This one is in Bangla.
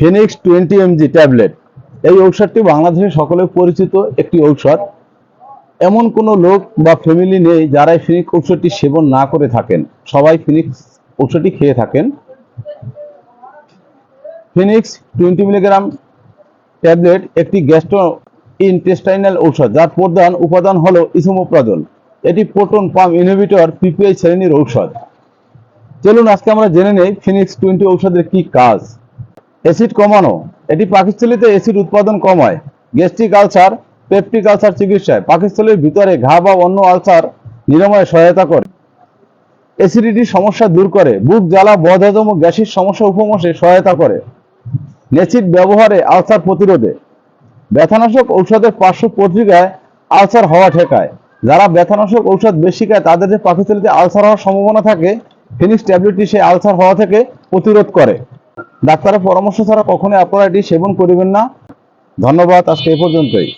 ফিনিক্স টোয়েন্টি এমজি ট্যাবলেট এই ঔষধটি বাংলাদেশে সকলে পরিচিত একটি ঔষধ। এমন কোনো লোক বা ফ্যামিলি নেই যারা এই ফিনিক্স ঔষধটি সেবন না করে থাকেন। সবাই ফিনিক্স ঔষধটি খেয়ে থাকেন। ফিনিক্স টোয়েন্টি মিলিগ্রাম ট্যাবলেট একটি গ্যাস্ট্রো ইনটেস্টাইনাল ঔষধ, যার প্রধান উপাদান হলো ইসোমোপ্রাজল এটি প্রোটন পাম্প ইনহিবিটর পিপিআই শ্রেণির ঔষধ। চলুন আজকে আমরা জেনে নেই ফিনিক্স টোয়েন্টি ঔষধের কি কাজ। অ্যাসিড কমানো। এটি পাকিস্থলিতে অ্যাসিড উৎপাদন কমায়। গ্যাস্ট্রিক আলসার পেপটিক আলসার চিকিৎসায় পাকিস্থলের ভিতরে ঘা বা অন্য আলসার নিরাময়ে সহায়তা করে। অ্যাসিডিটি সমস্যা দূর করে। বুক জ্বালা, বদহজম গ্যাসের সমস্যা উপমসে সহায়তা করে। নেসিড ব্যবহারে আলসার প্রতিরোধে। ব্যথানাশক ঔষধের পার্শ্ব পত্রিকায় আলসার হওয়া ঠেকায়। যারা ব্যথানাশক ঔষধ বেশি খায়, তাদের যে পাকিস্থলিতে আলসার হওয়ার সম্ভাবনা থাকে, ফিনিক্স ট্যাবলেটটি সেই আলসার হওয়া থেকে প্রতিরোধ করে। ডাক্তারের পরামর্শ ছাড়া কখনোই আপনারা এটি সেবন করিবেন না। ধন্যবাদ আজকে এ পর্যন্তই।